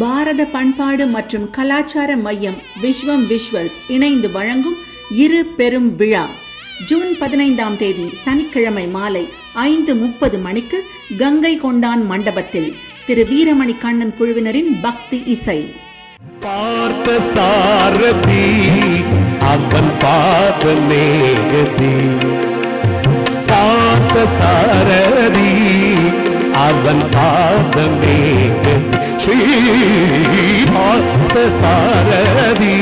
பாரத பண்பாடு மற்றும் கலாச்சார மையம் விஸ்வம் விஷுவல்ஸ் இணைந்து வழங்கும் இரு பெரும் விழா. ஜூன் பதினைந்தாம் தேதி சனிக்கிழமை மாலை ஐந்து முப்பது மணிக்கு கங்கை கொண்டான் மண்டபத்தில் திரு வீரமணி கண்ணன் குழுவினரின் பக்தி இசை. பார்த்த சாரதி அவன் பாத மேகதி. பார்த்த சாரதி அவன் பாத மேகதி. ஸ்ரீ பார்த்த சாரதி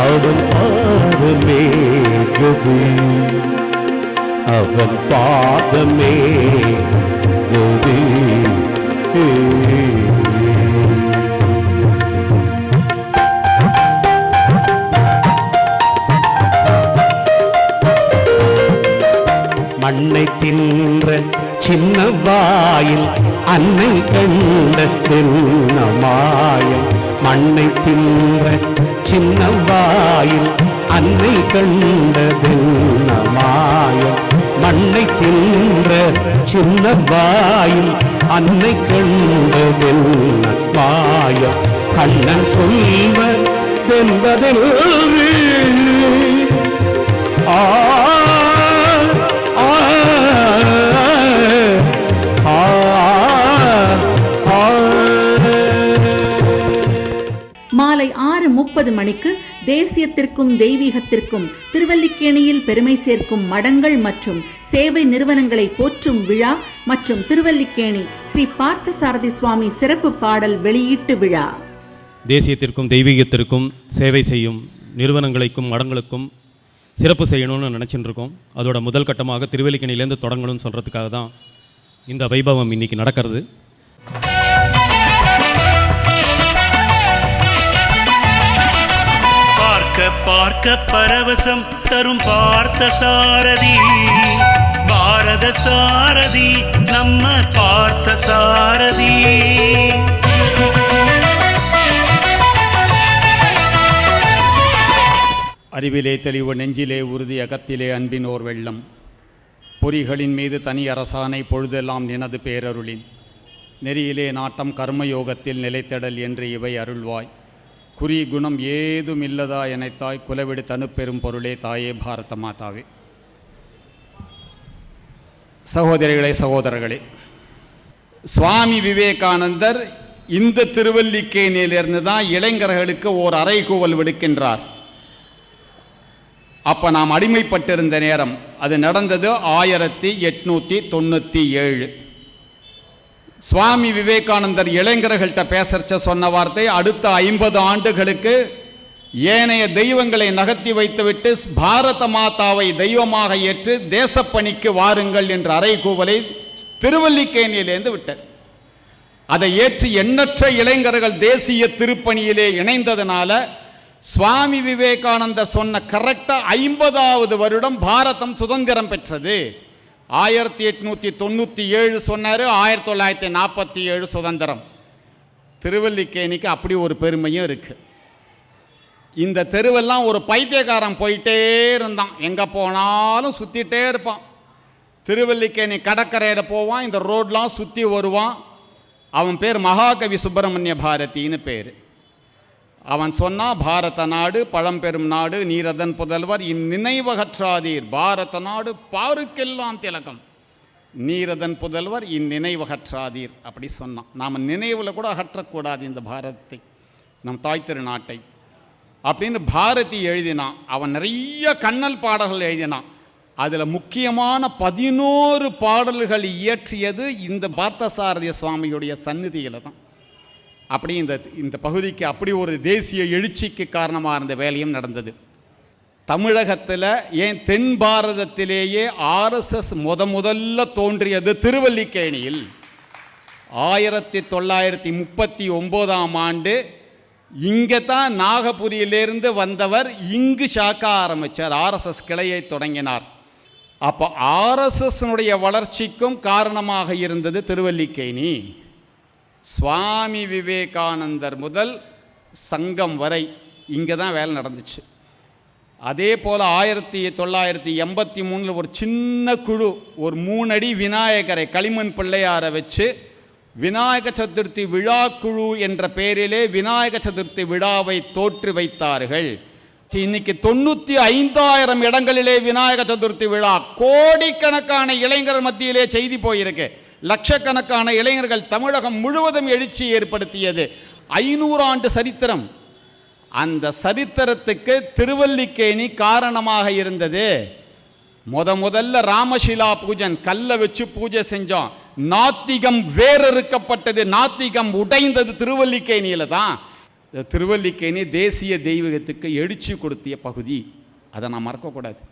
அவன் பாத மேகதி அவன் பாதமே கதி. மண்ணை தின்ற சின்ன வாயில் அன்னை கண்ட மாயம் மண்ணை தின்ற சின்ன வாயில் அன்னை கண்ட மாயம் மண்ணை தின்ற சின்ன வாயில் அன்னை கண்ட மாயம் கண்ணன் சொல்வதென்பதில் ஆ ஆ முப்பது மணிக்கு தேசியத்திற்கும் தெய்வீகத்திற்கும் திருவல்லிக்கேணியில் பெருமை சேர்க்கும் மடங்கள் மற்றும் சேவை நிறுவனங்களை போற்றும் விழா மற்றும் திருவல்லிக்கேணி ஸ்ரீ பார்த்தசாரதி சுவாமி சிறப்பு பாடல் வெளியீட்டு விழா. தேசியத்திற்கும் தெய்வீகத்திற்கும் சேவை செய்யும் நிறுவனங்களுக்கும் மடங்களுக்கும் சிறப்பு செய்யணும்னு நினச்சிட்டு இருக்கோம் அதோட முதல் கட்டமாக திருவல்லிக்கணிலேருந்து தொடங்கணும்னு சொல்கிறதுக்காக தான் இந்த வைபவம் இன்னைக்கு நடக்கிறது. பார்க்க பரவசம் தரும் பார்த்த சாரதி. பாரத சாரதி நம்ம பார்த்த சாரதி. அறிவிலே தெளிவு நெஞ்சிலே உறுதி அகத்திலே அன்பின் ஓர் வெள்ளம். பொறிகளின் மீது தனி அரசானை பொழுதெல்லாம் நினது பேரருளின். நெறியிலே நாட்டம் கர்மயோகத்தில் நிலைத்தடல் என்று இவை அருள்வாய். குறி குணம் ஏதும் இல்லதா எனைத்தாய் குலவிடு தனுப்பெரும் பொருளே தாயே பாரத மாதாவே. சகோதரிகளே சகோதரர்களே சுவாமி விவேகானந்தர் இந்த திருவல்லிக்கேணியிலிருந்து தான் இளைஞர்களுக்கு ஓர் அறைகூவல் விடுக்கின்றார். அப்போ நாம் அடிமைப்பட்டிருந்த நேரம் அது நடந்தது ஆயிரத்தி எட்நூற்றி தொண்ணூற்றி ஏழு. சுவாமி விவேகானந்தர் இளைஞர்கள்ட்ட பேசறச்ச சொன்ன வார்த்தை அடுத்த ஐம்பது ஆண்டுகளுக்கு ஏனைய தெய்வங்களை நகர்த்தி வைத்துவிட்டு பாரத மாதாவை தெய்வமாக ஏற்று தேசப்பணிக்கு வாருங்கள் என்ற அறைகூவலை திருவல்லிக்கேணியிலேருந்து விட்டார் அதை ஏற்று எண்ணற்ற இளைஞர்கள் தேசிய திருப்பணியிலே இணைந்ததனால சுவாமி விவேகானந்தர் சொன்ன கரெக்டாக ஐம்பதாவது வருடம் பாரதம் சுதந்திரம் பெற்றது. ஆயிரத்தி எட்நூற்றி தொண்ணூற்றி ஏழு சொன்னார் ஆயிரத்தி தொள்ளாயிரத்தி நாற்பத்தி ஏழு சுதந்திரம். திருவல்லிக்கேணிக்கு அப்படி ஒரு பெருமையும் இருக்குது இந்த தெருவெல்லாம் ஒரு பைத்தியக்காரன் போயிட்டே இருந்தான். எங்கே போனாலும் சுற்றிட்டே இருப்பான். திருவல்லிக்கேணி கடற்கரையில் போவான் இந்த ரோட்லாம் சுற்றி வருவான். அவன் பேர் மகாகவி சுப்பிரமணிய பாரதின்னு பேர். அவன் சொன்னா பாரத நாடு பழம்பெரும் நாடு நீரதன் புதல்வர் இந்நினைவகற்றாதீர் பாரத நாடு பாருக்கெல்லாம் திலகம். நீரதன் புதல்வர் இந்நினைவகற்றாதீர் அப்படி சொன்னான். நாம் நினைவில் கூட அகற்றக்கூடாது இந்த பாரதத்தை நம் தாய் திருநாட்டை. அப்படின்னு பாரதி எழுதினான். அவன் நிறைய கண்ணல் பாடல்கள் எழுதினான். அதில் முக்கியமான பதினோரு பாடல்கள் இயற்றியது இந்த பார்த்தசாரதிய சுவாமியுடைய சந்நிதியில் தான். அப்படி இந்த இந்த பகுதிக்கு அப்படி ஒரு தேசிய எழுச்சிக்கு காரணமாக இருந்த வேலையும் நடந்தது. தமிழகத்தில் ஏன் தென் பாரதத்திலேயே ஆர்எஸ்எஸ் முத முதல்ல தோன்றியது திருவல்லிக்கேணியில்? ஆயிரத்தி தொள்ளாயிரத்தி முப்பத்தி ஒம்போதாம் ஆண்டு இங்கே தான் நாகபுரியிலேருந்து வந்தவர் இங்கு ஷாக்கா ஆரம்பித்தார் ஆர்எஸ்எஸ் கிளையை தொடங்கினார். அப்போ ஆர்எஸ்எஸ்னுடைய வளர்ச்சிக்கும் காரணமாக இருந்தது திருவல்லிக்கேணி. சுவாமி விவேகானந்தர் முதல் சங்கம் வரை இங்கே தான் வேலை நடந்துச்சு. அதே போல் ஆயிரத்தி தொள்ளாயிரத்தி எண்பத்தி மூணில் ஒரு சின்ன குழு ஒரு மூணடி விநாயகரை களிமண் பிள்ளையாரை வச்சு விநாயக சதுர்த்தி விழா குழு என்ற பெயரிலே விநாயக சதுர்த்தி விழாவை தோற்று வைத்தார்கள். இன்னைக்கு தொண்ணூற்றி ஐந்தாயிரம் இடங்களிலே விநாயக சதுர்த்தி விழா கோடிக்கணக்கான இளைஞர் மத்தியிலே செய்தி போயிருக்கு. லட்சக்கணக்கான இளைஞர்கள் தமிழகம் முழுவதும் எழுச்சி ஏற்படுத்தியது. ஐநூறு ஆண்டு சரித்திரம். அந்த சரித்திரத்துக்கு திருவல்லிக்கேணி காரணமாக இருந்தது. முத முதல்ல ராமசிலா பூஜன் கல்லை வச்சு பூஜை செஞ்சோம். நாத்திகம் வேறறுக்கப்பட்டது. நாத்திகம் உடைந்தது திருவல்லிக்கேணியில் தான். திருவல்லிக்கேணி தேசிய தெய்வீகத்துக்கு எழுச்சி கொடுத்திய பகுதி. அதை நான் மறக்கக்கூடாது.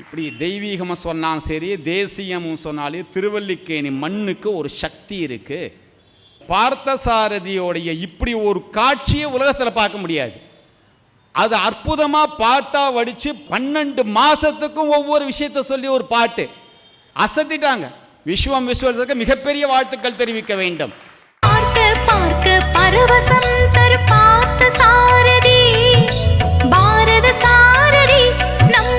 இப்படி தெய்வீகமாக சொன்னாலும் சரி தேசியமும் சொன்னாலே திருவல்லிக்கேணி மண்ணுக்கு ஒரு சக்தி இருக்கு. பார்த்தசாரதியோடைய இப்படி ஒரு காட்சியை உலகத்தில் பார்க்க முடியாது. அது அற்புதமாக பாட்டாக வடித்து பன்னெண்டு மாதத்துக்கும் ஒவ்வொரு விஷயத்த சொல்லி ஒரு பாட்டு. அசத்திட்டாங்க. விஸ்வம் விஸ்வத்துக்கு மிகப்பெரிய வாழ்த்துக்கள் தெரிவிக்க வேண்டும். பார்க்க பார்க்க பரவசம் தர் பார்த்த சாரதி பாரத சாரதி நம்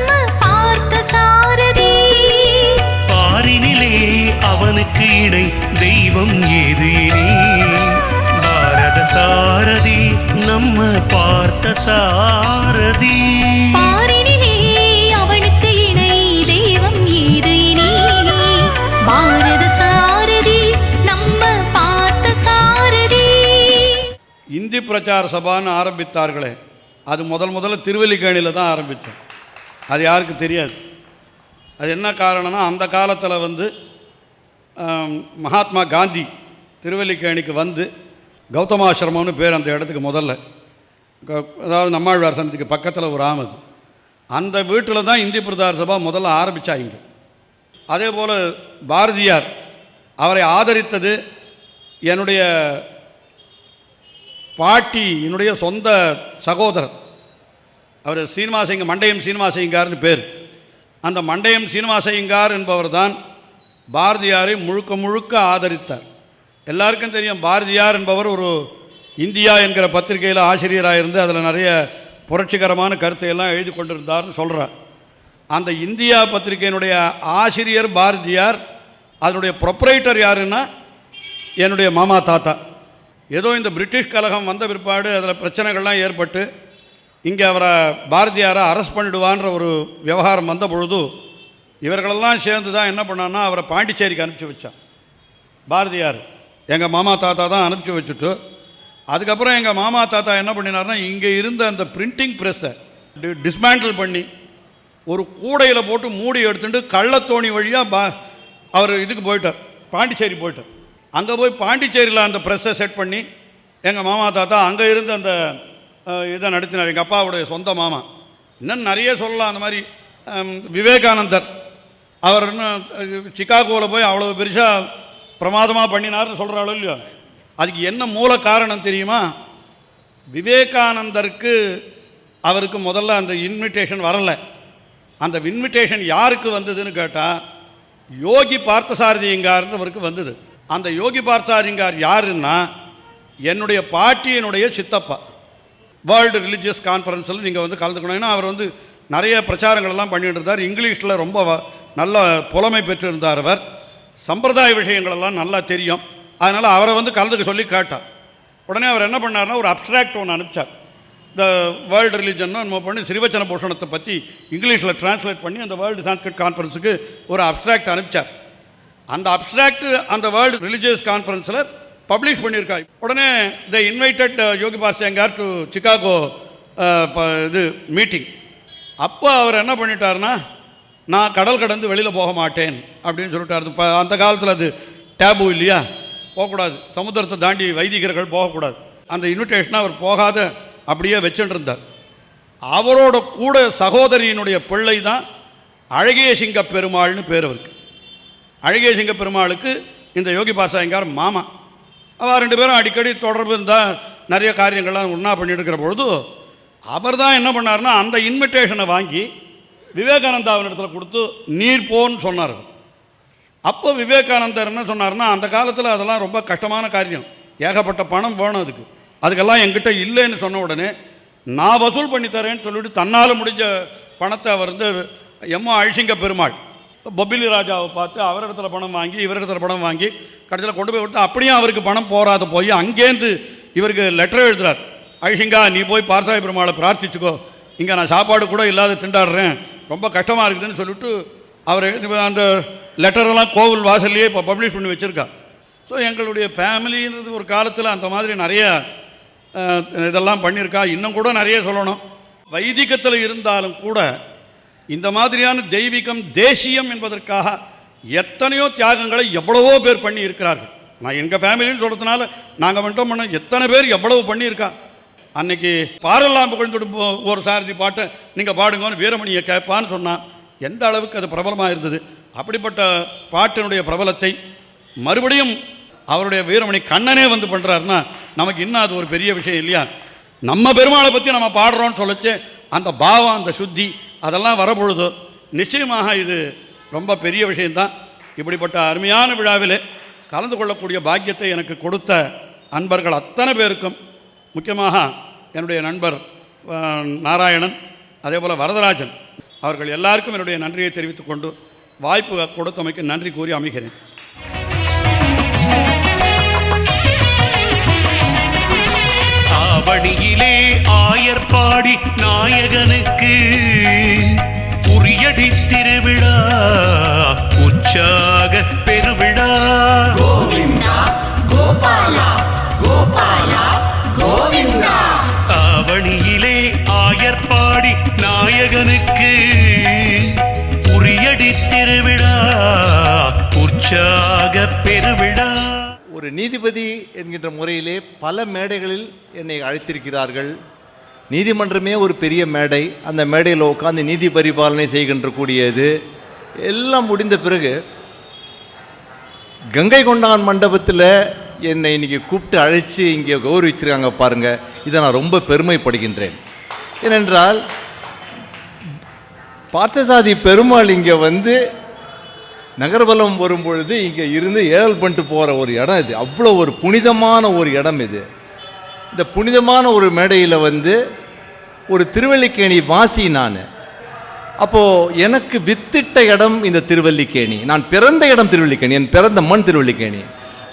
அவனுக்கு இணை தெய்வம் ஏது பாரத சாரதி நம்ம பார்த்த சாரதி. அவனுக்கு இணை தெய்வம் ஏது பாரத சாரதி நம்ம பார்த்த சாரதி. இந்தி பிரச்சார சபான்னு ஆரம்பித்தார்களே. அது முதல் முதல்ல திருவல்லிக்கேணியில் தான் ஆரம்பித்தோம். அது யாருக்கு தெரியாது. அது என்ன காரணம்னா அந்த காலத்தில் வந்து மகாத்மா காந்தி திருவல்லிக்கேணிக்கு வந்து கௌதமாசிரமம்னு பேர் அந்த இடத்துக்கு முதல்ல. க- அதாவது நம்மாழ்வார் சன்னதிக்கு பக்கத்தில் ஒரு ஆமது அந்த வீட்டில் தான் இந்தி பிரச்சார சபா முதல்ல ஆரம்பித்தாங்க அதே போல் பாரதியார் அவரை ஆதரித்தது என்னுடைய பாட்டி என்னுடைய சொந்த சகோதரர். அவர் சீனிவாசைங்க மண்டையம் சீனிவாசையங்கார்னு பேர். அந்த மண்டையம் சீனிவாசையங்கார் என்பவர் தான் பாரதியாரை முழுக்க முழுக்க ஆதரித்தார். எல்லாருக்கும் தெரியும் பாரதியார் என்பவர் ஒரு இந்தியா என்கிற பத்திரிகையில் ஆசிரியராக இருந்து அதில் நிறைய புரட்சிகரமான கருத்தையெல்லாம் எழுதி கொண்டிருந்தார்னு சொல்கிறார் அந்த இந்தியா பத்திரிகையினுடைய ஆசிரியர் பாரதியார் அதனுடைய ப்ரொப்ரைட்டர் யாருன்னா என்னுடைய மாமா தாத்தா. ஏதோ இந்த பிரிட்டிஷ் கழகம் வந்த பிற்பாடு அதில் பிரச்சனைகள்லாம் ஏற்பட்டு இங்கே அவரை பாரதியாரை அரெஸ்ட் பண்ணிடுவான்ற ஒரு விவகாரம் வந்த பொழுது இவர்களெல்லாம் சேர்ந்து தான் என்ன பண்ணான்னா அவரை பாண்டிச்சேரிக்கு அனுப்பிச்சி வச்சான். பாரதியார் எங்கள் மாமா தாத்தா தான் அனுப்பிச்சி வச்சுட்டு அதுக்கப்புறம் எங்கள் மாமா தாத்தா என்ன பண்ணினார்னா இங்கே இருந்த அந்த பிரிண்டிங் ப்ரெஸ்ஸை டிஸ்மேண்டில் பண்ணி ஒரு கூடையில் போட்டு மூடி எடுத்துட்டு கள்ளத்தோணி வழியாக பா அவர் இதுக்கு போயிட்டார் பாண்டிச்சேரி போயிட்டார். அங்கே போய் பாண்டிச்சேரியில் அந்த ப்ரெஸ்ஸை செட் பண்ணி எங்கள் மாமா தாத்தா அங்கே இருந்து அந்த இதை நடத்தினார் எங்கள் அப்பாவுடைய சொந்த மாமா. இன்னும் நிறைய சொல்லலாம் அந்த மாதிரி விவேகானந்தர். அவர் இன்னும் சிக்காகோவில் போய் அவ்வளோ பெருசாக பிரமாதமாக பண்ணினார்னு சொல்கிறாளோ இல்லையோ? அதுக்கு என்ன மூல காரணம் தெரியுமா? விவேகானந்தருக்கு அவருக்கு முதல்ல அந்த இன்விடேஷன் வரலை. அந்த இன்விடேஷன் யாருக்கு வந்ததுன்னு கேட்டால் யோகி பார்த்தசாரதிங்கார்ன்றவருக்கு வந்தது. அந்த யோகி பார்த்தசாரதியங்கார் யாருன்னா என்னுடைய பாட்டியினுடைய சித்தப்பா. வேர்ல்டு ரிலீஜியஸ் கான்ஃபரன்ஸில் நீங்கள் வந்து கலந்துக்கணும். ஏன்னா அவர் வந்து நிறைய பிரச்சாரங்கள்லாம் பண்ணிகிட்டு இருந்தார். இங்கிலீஷில் ரொம்ப நல்ல புலமை பெற்றிருந்தார் அவர். சம்பிரதாய விஷயங்களெல்லாம் நல்லா தெரியும். அதனால் அவரை வந்து கலந்துக்க சொல்லி கேட்டார். உடனே அவர் என்ன பண்ணார்னா ஒரு அப்ட்ராக்ட் ஒன்று அனுப்பிச்சார். இந்த வேர்ல்டு ரிலீஜன் நம்ம பண்ணி ஸ்ரீவச்சன பூஷணத்தை பற்றி இங்கிலீஷில் டிரான்ஸ்லேட் பண்ணி அந்த வேர்ல்டு சான்ஸ்கிரிட் கான்ஃபரன்ஸுக்கு ஒரு அப்ட்ராக்ட் அனுப்பிச்சார். அந்த அப்ட்ராக்ட் அந்த வேர்ல்டு ரிலீஜியஸ் கான்ஃபரன்ஸில் பப்ளிஷ் பண்ணியிருக்கா உடனே த இன்வைட்டட் யோகி பாஸ்டேங்கார் டு சிகாகோ இது மீட்டிங் அப்போ அவர் என்ன பண்ணிட்டார்னா நான் கடல் கடந்து வெளியில் போக மாட்டேன் அப்படின்னு சொல்லிட்டாரு. இப்போ அந்த காலத்தில் அது டேபு இல்லையா? போகக்கூடாது. சமுத்திரத்தை தாண்டி வைதிகர்கள் போகக்கூடாது. அந்த இன்விடேஷனை அவர் போகாத அப்படியே வச்சுட்டுருந்தார் அவரோட கூட சகோதரியினுடைய பிள்ளை தான் அழகிய சிங்க பெருமாள்னு பேர் அவருக்கு. அழகிய சிங்க பெருமாளுக்கு இந்த யோகி பாசாயங்கார் மாமா. அவள் ரெண்டு பேரும் அடிக்கடி தொடர்பு இருந்தால் நிறைய காரியங்கள்லாம் ஒன்றா பண்ணிட்டு இருக்கிற பொழுது அவர் தான் என்ன பண்ணார்னா அந்த இன்விடேஷனை வாங்கி விவேகானந்தாவினிடத்தில் கொடுத்து நீர் போன்னு சொன்னார். அப்போ விவேகானந்தர் என்ன சொன்னார்னா அந்த காலத்தில் அதெல்லாம் ரொம்ப கஷ்டமான காரியம். ஏகப்பட்ட பணம் வேணும் அதுக்கு. அதுக்கெல்லாம் எங்கிட்ட இல்லைன்னு சொன்ன உடனே நான் வசூல் பண்ணி தரேன்னு சொல்லிட்டு தன்னால் முடிஞ்ச பணத்தை அவர் வந்து எம்மா அழிசிங்க பெருமாள். பொப்பிலி ராஜாவை பார்த்து அவரிடத்துல பணம் வாங்கி இவரிடத்துல பணம் வாங்கி கடைசியில் கொண்டு போய் கொடுத்து அப்படியே அவருக்கு பணம் போகாத போய் அங்கேருந்து இவருக்கு லெட்டர் எழுதுகிறார் ஐஷிங்கா நீ போய் பார்த்தாய் பெருமாளை பிரார்த்திச்சுக்கோ. இங்கே நான் சாப்பாடு கூட இல்லாத திண்டாடுறேன். ரொம்ப கஷ்டமாக இருக்குதுன்னு சொல்லிட்டு அவர் அந்த லெட்டரெல்லாம் கோவில் வாசல்லையே இப்போ பப்ளிஷ் பண்ணி வச்சுருக்கா. ஸோ எங்களுடைய ஃபேமிலின்றது ஒரு காலத்தில் அந்த மாதிரி நிறைய இதெல்லாம் பண்ணியிருக்கா. இன்னும் கூட நிறைய சொல்லணும். வைதிகத்தில் இருந்தாலும் கூட இந்த மாதிரியான தெய்வீகம் தேசியம் என்பதற்காக எத்தனையோ தியாகங்களை எவ்வளவோ பேர் பண்ணி இருக்கிறார்கள் நான் எங்கள் ஃபேமிலின்னு சொல்கிறதுனால நாங்கள் மட்டும் பண்ண எத்தனை பேர் எவ்வளவு பண்ணியிருக்கா? அன்னைக்கு பாரெல்லாம் புகழ்ந்துடும் ஒரு சாரதி பாட்டை நீங்கள் பாடுங்கன்னு வீரமணியை கேட்பான்னு சொன்னான் எந்த அளவுக்கு அது பிரபலமாக இருந்தது? அப்படிப்பட்ட பாட்டினுடைய பிரபலத்தை மறுபடியும் அவருடைய வீரமணி கண்ணனே வந்து பண்ணுறாருன்னா நமக்கு இன்னும் அது ஒரு பெரிய விஷயம் இல்லையா? நம்ம பெருமாளை பற்றி நம்ம பாடுறோன்னு சொல்லச்சு அந்த பாவம் அந்த சுத்தி அதெல்லாம் வரப்பொழுது நிச்சயமாக இது ரொம்ப பெரிய விஷயந்தான் இப்படிப்பட்ட அருமையான விழாவிலே கலந்து கொள்ளக்கூடிய பாக்கியத்தை எனக்கு கொடுத்த அன்பர்கள் அத்தனை பேருக்கும் முக்கியமாக என்னுடைய நண்பர் நாராயணன் அதே போல் வரதராஜன் அவர்கள் எல்லாருக்கும் என்னுடைய நன்றியை தெரிவித்துக் கொண்டு வாய்ப்பு கொடுத்தமைக்கு நன்றி கூறி அமைகிறேன். ஆவணியிலே ஆயர்பாடி நாயகனுக்கு உரியடித்திரு உற்சாக பெருவிழா. ஒரு நீதிபதி என்கின்ற முறையிலே பல மேடைகளில் என்னை அழைத்திருக்கிறார்கள். நீதிமன்றமே ஒரு பெரிய மேடை. அந்த மேடையில் உட்காந்து நீதி பரிபாலனை செய்கின்ற கூடியது எல்லாம் முடிந்த பிறகு கங்கை கொண்டான் மண்டபத்தில் என்னை இன்னைக்கு கூப்பிட்டு அழைச்சி இங்கே கௌரவிச்சிருக்காங்க பாருங்கள் இதை நான் ரொம்ப பெருமைப்படுகின்றேன். ஏனென்றால் பார்த்தசாதி பெருமாள் இங்கே வந்து நகர்வலம் வரும்பொழுது இங்கே இருந்து ஏழல் பண்ணிட்டு போகிற ஒரு இடம் இது. அவ்வளோ ஒரு புனிதமான ஒரு இடம் இது. இந்த புனிதமான ஒரு மேடையில் வந்து ஒரு திருவல்லிக்கேணி வாசி நான். அப்போது எனக்கு வித்திட்ட இடம் இந்த திருவல்லிக்கேணி. நான் பிறந்த இடம் திருவல்லிக்கேணி என் பிறந்த மண் திருவல்லிக்கேணி.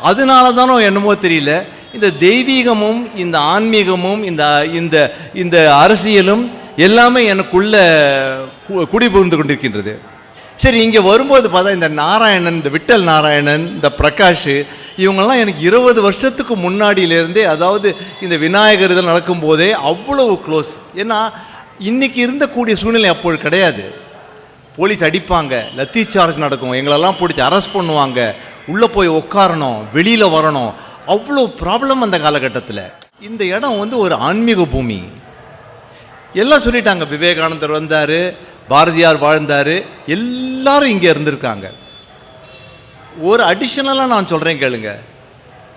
அதனால தானோ என்னமோ தெரியல. இந்த தெய்வீகமும் இந்த ஆன்மீகமும் இந்த இந்த இந்த அரசியலும் எல்லாமே எனக்குள்ள கு- குடிபுகுந்து கொண்டிருக்கின்றது. சரி இங்கே வரும்போது பார்த்தா இந்த நாராயணன் இந்த விட்டல் நாராயணன் இந்த பிரகாஷ் இவங்கெல்லாம் எனக்கு இருபது வருஷத்துக்கு முன்னாடியிலேருந்தே அதாவது இந்த விநாயகர் இதில் நடக்கும்போதே அவ்வளவு க்ளோஸ் ஏன்னா இன்றைக்கி இருந்தக்கூடிய சூழ்நிலை அப்போது கிடையாது. போலீஸ் அடிப்பாங்க லத்தி சார்ஜ் நடக்கும் எங்களெல்லாம் பிடிச்சி அரெஸ்ட் பண்ணுவாங்க. உள்ளே போய் உட்காரணும் வெளியில் வரணும். அவ்வளோ ப்ராப்ளம் அந்த காலகட்டத்தில். இந்த இடம் வந்து ஒரு ஆன்மீக பூமி. எல்லாம் சொல்லிட்டாங்க விவேகானந்தர் வந்தார் பாரதியார் வாழ்ந்தார். எல்லாரும் இங்கே இருந்திருக்காங்க. ஒரு அடிஷனலாக நான் சொல்கிறேன் கேளுங்க.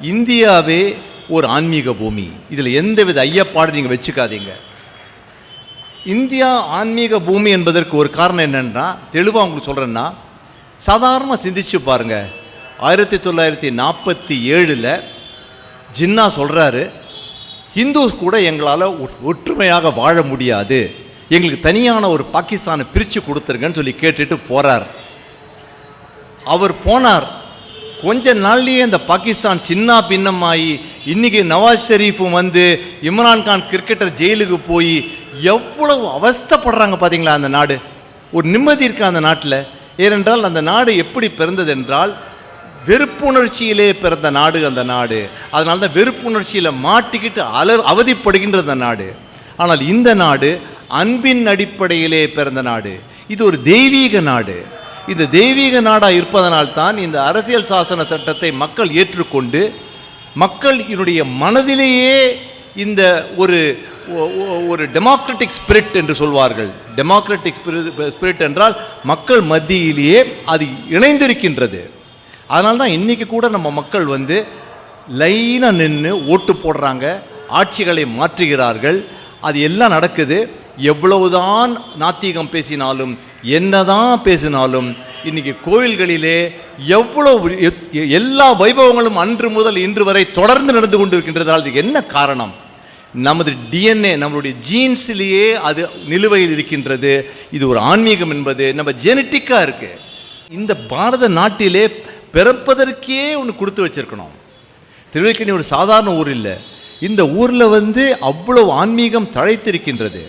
இந்தியாவே ஒரு ஆன்மீக பூமி. இதில் எந்தவித ஐயப்பாடு நீங்கள் வச்சுக்காதீங்க. இந்தியா ஆன்மீக பூமி என்பதற்கு ஒரு காரணம் என்னென்னா தெளிவாக உங்களுக்கு சொல்கிறேன்னா சாதாரணமாக சிந்திச்சு பாருங்க. ஆயிரத்தி தொள்ளாயிரத்தி நாற்பத்தி ஏழில் ஜின்னா சொல்கிறாரு ஹிந்துஸ் கூட எங்களால் ஒற்றுமையாக வாழ முடியாது. எங்களுக்கு தனியான ஒரு பாகிஸ்தானை பிரித்து கொடுத்துருங்கன்னு சொல்லி கேட்டுட்டு போகிறார் அவர் போனார். கொஞ்ச நாள்லேயே இந்த பாகிஸ்தான் சின்ன பின்னமாகி இன்னைக்கு நவாஸ் ஷெரீஃபும் வந்து இம்ரான்கான் கிரிக்கெட்டர் ஜெயிலுக்கு போய் எவ்வளவு அவஸ்தைப்படுறாங்க பார்த்தீங்களா அந்த நாடு? ஒரு நிம்மதி இருக்குது அந்த நாட்டில்? ஏனென்றால் அந்த நாடு எப்படி பிறந்தது என்றால் வெறுப்புணர்ச்சியிலே பிறந்த நாடு அந்த நாடு. அதனால தான் வெறுப்புணர்ச்சியில் மாட்டிக்கிட்டு அல அவதிப்படுகின்ற அந்த நாடு. ஆனால் இந்த நாடு அன்பின் அடிப்படையிலே பிறந்த நாடு. இது ஒரு தெய்வீக நாடு. இந்த தெய்வீக நாடாக இருப்பதனால்தான் இந்த அரசியல் சாசன சட்டத்தை மக்கள் ஏற்றுக்கொண்டு மக்கள் இதனுடைய மனதிலேயே இந்த ஒரு ஒரு டெமோக்ராட்டிக் ஸ்பிரிட் என்று சொல்வார்கள். டெமோக்ராட்டிக் ஸ்பிரிட் என்றால் மக்கள் மத்தியிலேயே அது இணைந்திருக்கின்றது. அதனால தான் இன்றைக்கி கூட நம்ம மக்கள் வந்து லைனாக நின்று ஓட்டு போடுறாங்க ஆட்சிகளை மாற்றுகிறார்கள். அது எல்லாம் நடக்குது. எவ்வளவுதான் நாத்திகம் பேசினாலும் என்னதான் பேசினாலும் இன்னைக்கு கோயில்களிலே எவ்வளவு எ- எல்லா வைபவங்களும் அன்று முதல் இன்று வரை தொடர்ந்து நடந்து கொண்டிருக்கின்றதால் இதுக்கு என்ன காரணம்? நமது டிஎன்ஏ நம்மளுடைய ஜீன்ஸ்லேயே அது நிலுவையில் இருக்கின்றது. இது ஒரு ஆன்மீகம் என்பது நம்ம ஜெனட்டிக்காக இருக்குது இந்த பாரத நாட்டிலே பிறப்பதற்கே ஒன்று கொடுத்து வச்சிருக்கணும். திருவள்ளிக்கணி ஒரு சாதாரண ஊர் இல்லை. இந்த ஊரில் வந்து அவ்வளவு ஆன்மீகம் தழைத்திருக்கின்றது.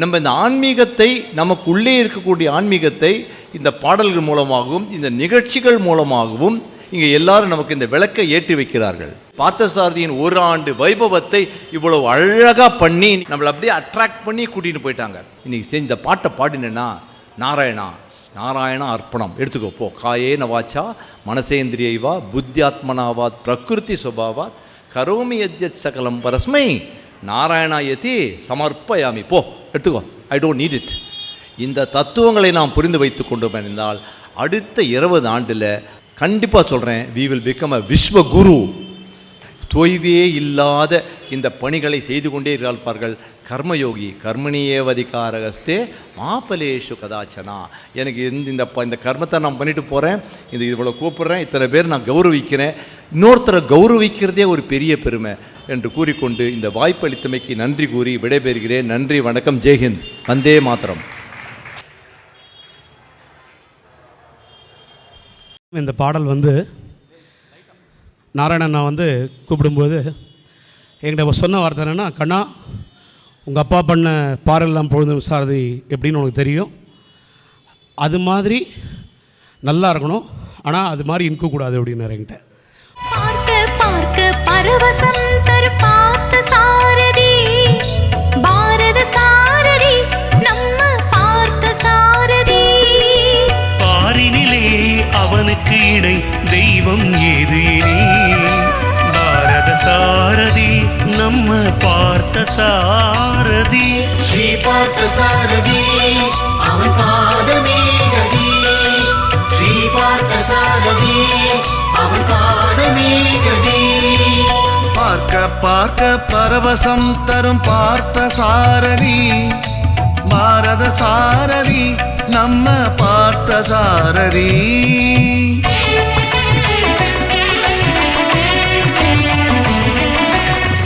நம்ம இந்த ஆன்மீகத்தை நமக்குள்ளே இருக்கக்கூடிய ஆன்மீகத்தை இந்த பாடல்கள் மூலமாகவும் இந்த நிகழ்ச்சிகள் மூலமாகவும் இங்கே எல்லாரும் நமக்கு இந்த விளக்கை ஏற்றி வைக்கிறார்கள். பார்த்தசாரதியின் ஒரு ஆண்டு வைபவத்தை இவ்வளவு அழகாக பண்ணி நம்மளை அப்படியே அட்ராக்ட் பண்ணி கூட்டிகிட்டு போயிட்டாங்க. இன்னைக்கு சரி, இந்த பாட்டை பாடினேன்னா நாராயணா நாராயண அர்ப்பணம். எடுத்துக்கோ போ. காயே நவாச்சா மனசேந்திரியைவா புத்தியாத்மனாவாத் பிரகிருதி சுபாவாத் கரோமி எத்யத் சகலம் பரஸ்மை நாராயணாயதி சமர்ப்பயாமி. போ. எடுத்துக்கோ. ஐ டோன்ட் நீட் இட் இந்த தத்துவங்களை நாம் புரிந்து வைத்து கொண்டு என்றால் அடுத்த இருபது ஆண்டில் கண்டிப்பாக சொல்கிறேன் we will become a Vishwa Guru தொய்வே இல்லாத இந்த பணிகளை செய்து கொண்டே இருப்பார்கள். கர்மயோகி கர்மணியேவதிகாரகஸ்தே மாப்பலேஷு கதாச்சனா. எனக்கு இந்த இந்த ப- இந்த கர்மத்தை நான் பண்ணிட்டு போகிறேன் இந்த இவ்வளோ கூப்பிட்றேன் இத்தனை பேர் நான் கௌரவிக்கிறேன். இன்னொருத்தரை கௌரவிக்கிறதே ஒரு பெரிய பெருமை. என்று கூறிக்கொண்டு இந்த வாய்ப்பளித்தமைக்கு நன்றி கூறி விடைபெறுகிறேன். நன்றி வணக்கம் ஜெய்ஹிந்த் வந்தே மாத்திரம் இந்த பாடல் வந்து நாராயணன் நான் வந்து கூப்பிடும்போது என்கிட்ட சொன்ன வார்த்தை என்னென்னா கண்ணா உங்கள் அப்பா பண்ண பாரெல்லாம் பொழுது சாரதி எப்படின்னு உனக்கு தெரியும். அது மாதிரி நல்லா இருக்கணும். ஆனால் அது மாதிரி இன்க்கக்கூடாது அப்படின்னாரு என்கிட்ட. பரவசம் தரு பார்த்த சாரதி. பாரத சாரதி நம்ம பார்த்த சாரதி. பாரினிலே அவனுக்கு இணை தெய்வம் ஏது பாரத சாரதி நம்ம பார்த்த சாரதி. ஸ்ரீ பார்த்த சாரதி அவன் பார்க்க பார்க்க பரவசம் தரும் பார்த்த சாரதி. பாரத சாரதி நம்ம பார்த்த சாரதி.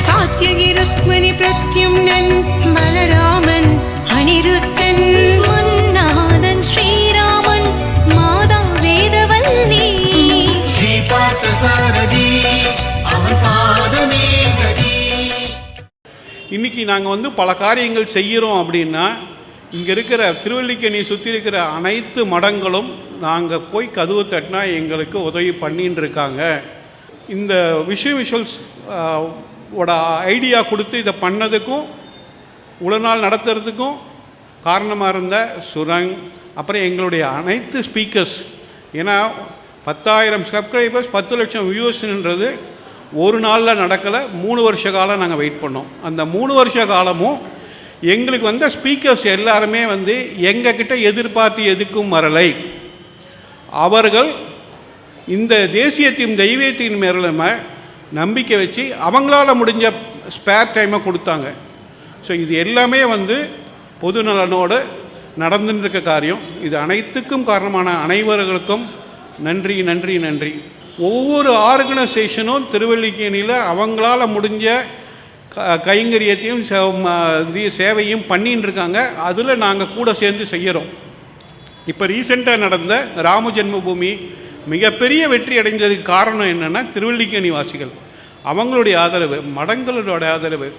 சாத்தியகி ருக்மணி பிரத்யும்னன் பலராமன் அனிருத்த இன்றைக்கி நாங்கள் வந்து பல காரியங்கள் செய்கிறோம் அப்படின்னா இங்கே இருக்கிற திருவல்லிக்கேணி சுற்றி இருக்கிற அனைத்து மடங்களும் நாங்கள் போய் கதவு தட்டினா எங்களுக்கு உதவி பண்ணின்னு இருக்காங்க. இந்த விஷயம் விஷுவல்ஸ் ஓட ஐடியா கொடுத்து இதை பண்ணதுக்கும் இவ்வளோ நாள் நடத்துறதுக்கும் காரணமாக இருந்த சுரங் அப்புறம் எங்களுடைய அனைத்து ஸ்பீக்கர்ஸ் ஏன்னா பத்தாயிரம் சப்ஸ்கிரைபர்ஸ் பத்து லட்சம் வியூவர்ஸ்ன்றது ஒரு நாளில் நடக்கலை மூணு வருஷ காலம் நாங்கள் வெயிட் பண்ணோம். அந்த மூணு வருஷ காலமும் எங்களுக்கு வந்த ஸ்பீக்கர்ஸ் எல்லாருமே வந்து எங்ககிட்ட எதிர்பார்த்து எதுக்கும் வரலை. அவர்கள் இந்த தேசியத்தின் தெய்வத்தின் மேலமை நம்பிக்கை வச்சு அவங்களால முடிஞ்ச ஸ்பேர் டைமை கொடுத்தாங்க. ஸோ இது எல்லாமே வந்து பொது நலனோடு நடந்துட்டு இருக்க காரியம். இது அனைத்துக்கும் காரணமான அனைவர்களுக்கும் நன்றி நன்றி நன்றி. ஒவ்வொரு ஆர்கனைசேஷனும் திருவல்லிக்கேணியில் அவங்களால முடிஞ்ச க- கைங்கரியத்தையும் சே- சேவையும் பண்ணின்னு இருக்காங்க. அதில் நாங்கள் கூட சேர்ந்து செய்கிறோம் இப்போ ரீசெண்டாக நடந்த ராம ஜென்மபூமி மிகப்பெரிய வெற்றி அடைஞ்சதுக்கு காரணம் என்னென்னா திருவல்லிக்கேணி வாசிகள். அவங்களுடைய ஆதரவு மடங்களோட ஆதரவு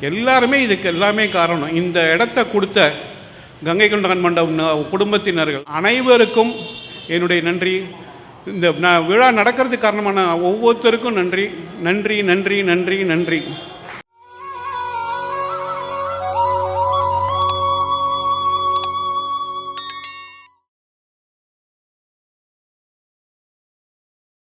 எல்லாருமே இதுக்கு எல்லாமே காரணம். இந்த இடத்த கொடுத்த கங்கை கொண்டான் மண்டபம் குடும்பத்தினர்கள் அனைவருக்கும் என்னுடைய நன்றி. இந்த விழா நடக்கிறதுக்கு காரணமான ஒவ்வொருத்தருக்கும் நன்றி நன்றி நன்றி நன்றி நன்றி.